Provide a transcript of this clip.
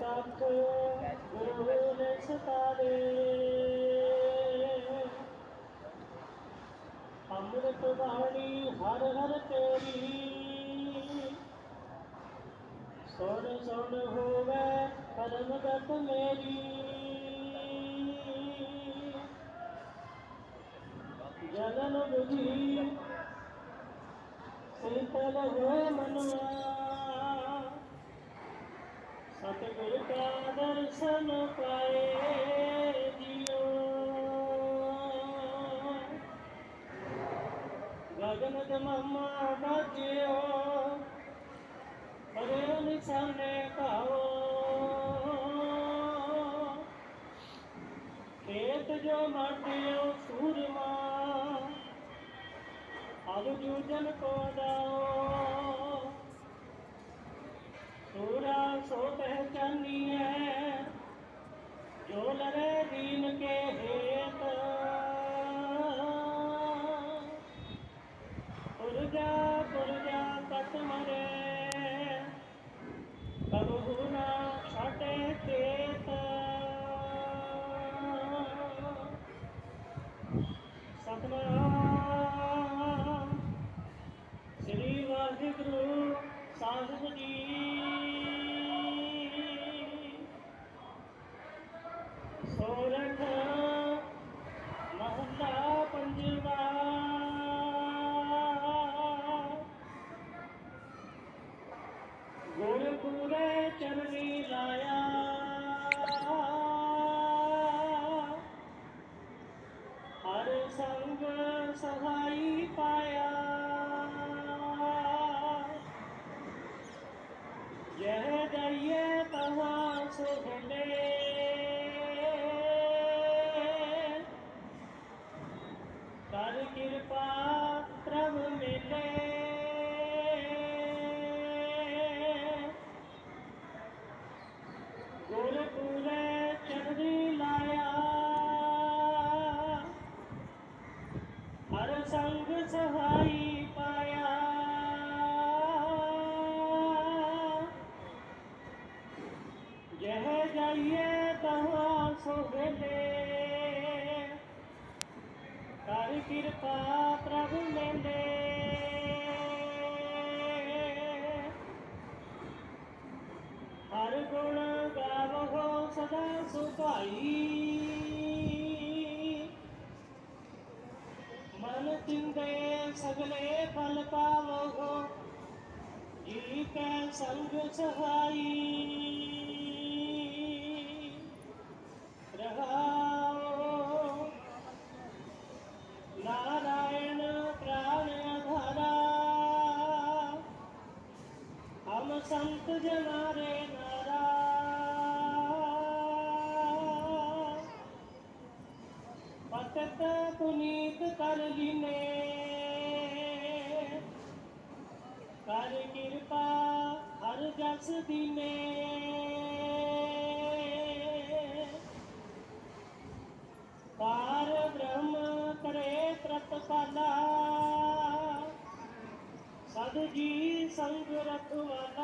ਤਖ ਗੁਰੂ ਨੇ ਸਤਾਰੇ ਅੰਮ੍ਰਿਤ ਬਾਣੀ ਹਰ ਹਰ ਤੇਰੀ ਸੁਣ ਸੁਣ ਹੋਵੇ ਕਰਮ ਗਤ ਮੇਰੀ ਜਨਨ ਬੁਝੀ ਗਗਨ ਦਮਮਾ ਬਾਜਿਓ ਅਰੇ ਨਿਸ਼ਾਨੇ ਕਾਓ ਖੇਤ ਜੋ ਮਾਟਿਓ ਸੂਰਮਾ ਅਬ ਜੂਜਨ ਕੋ ਦਾਓ ਸੂਰਾ ਸੋ ਪਹਿਚਾਨੀਐ, ਜੋ ਸਤਨਾਮ। ਸ੍ਰੀ ਵਾਹਿਗੁਰੂ ਸਾਹਿਬ ਜੀ। ਸੋਰਠ ਮਹੱਲਾ ਪੰਜਵਾ। ਗੁਰਪੁਰੇ ਚਰਨੀ ਲਾਇਆ। ਤਹਾਂ ਕਰ ਕਿਰਪਾ ਪ੍ਰਭ ਲੈਂਦੇ ਹਰ ਗੁਣ ਗਾਵੋ ਸਦਾ ਸੁਭਾਈ। ਮਨ ਤਿੰਦੇ ਸਗਲੇ ਫਲ ਪਾਵੋ। ਜੀ ਕੈ ਸੰਗ ਸਹਾਈ। ਨਾਰਾਇਣ ਪ੍ਰਾਣ ਆਧਾਰਾ ਹਮ ਸੰਤ ਜਨਾਰੇ ਨਾਰਾ। ਪਤਤ ਪੁਨੀਤ ਕਰ ਲੀਨੇ ਕਰ ਕਿਰਪਾ ਹਰ ਜਸ ਦੀਨੇ। ਸਦ ਜੀ ਸੰਗ ਰਖਵਾਲਾ ਹਰ